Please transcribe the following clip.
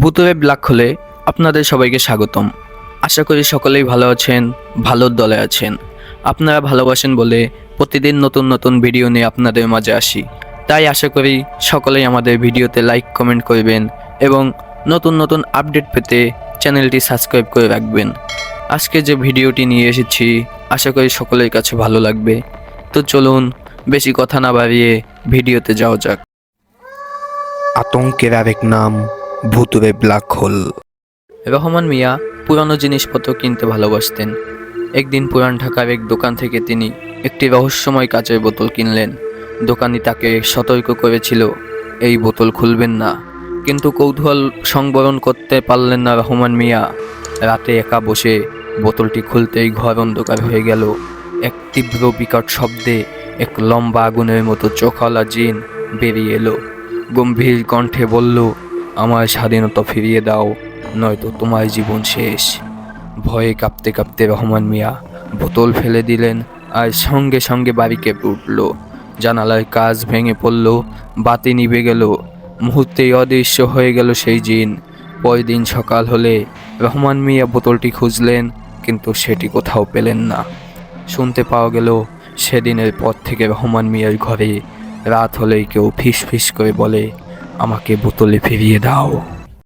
বুতুরে black হলে আপনাদের সবাইকে স্বাগতম। আশা করি সকলেই ভালো আছেন ভালোর দলে আছেন। আপনারা ভালোবাসেন বলে প্রতিদিন নতুন নতুন ভিডিও নিয়ে আপনাদের মাঝে আসি। তাই আশা করি সকলেই আমাদের ভিডিওতে লাইক কমেন্ট করবেন এবং নতুন নতুন আপডেট পেতে চ্যানেলটি সাবস্ক্রাইব করে রাখবেন। আজকে যে ভিডিওটি নিয়ে এসেছি, আশা করি সকলের কাছে ভালো লাগবে। তো চলুন বেশি কথা না বাড়িয়ে ভিডিওতে যাওয়া যাক। আতঙ্কের আরেক নাম ভুতুরে ব্ল্যাক হোল। রহমান মিয়া পুরানো জিনিসপত্র কিনতে ভালোবাসতেন। একদিন পুরান ঢাকার এক দোকান থেকে তিনি একটি রহস্যময় কাচের বোতল কিনলেন। দোকানি তাকে সতর্ক করেছিল, এই বোতল খুলবেন না। কিন্তু কৌতূহল সংবরণ করতে পারলেন না রহমান মিয়া। রাতে একা বসে বোতলটি খুলতেই ঘর অন্ধকার হয়ে গেল। এক তীব্র বিকট শব্দে এক লম্বা আগুনের মতো চোখওয়ালা জিন বেরিয়ে এলো। গম্ভীর কণ্ঠে বলল আমার স্বাধীনতা ফিরিয়ে দাও, নয়তো তোমার জীবন শেষ। ভয়ে কাঁপতে কাঁপতে রহমান মিয়া বোতল ফেলে দিলেন আর সঙ্গে সঙ্গে বাড়ি কেঁপে উঠল। জানালার কাজ ভেঙে পড়ল, বাতি নিভে গেল। মুহূর্তেই অদৃশ্য হয়ে গেল সেই জিন। পরের দিন সকাল হলে রহমান মিয়া বোতলটি খুঁজলেন, কিন্তু সেটি কোথাও পেলেন না। শুনতে পাওয়া গেল, সেদিনের পর থেকে রহমান মিয়ার ঘরে রাত হলেই কেউ ফিস ফিস করে বলে আমাকে বোতলে ফিরিয়ে দাও।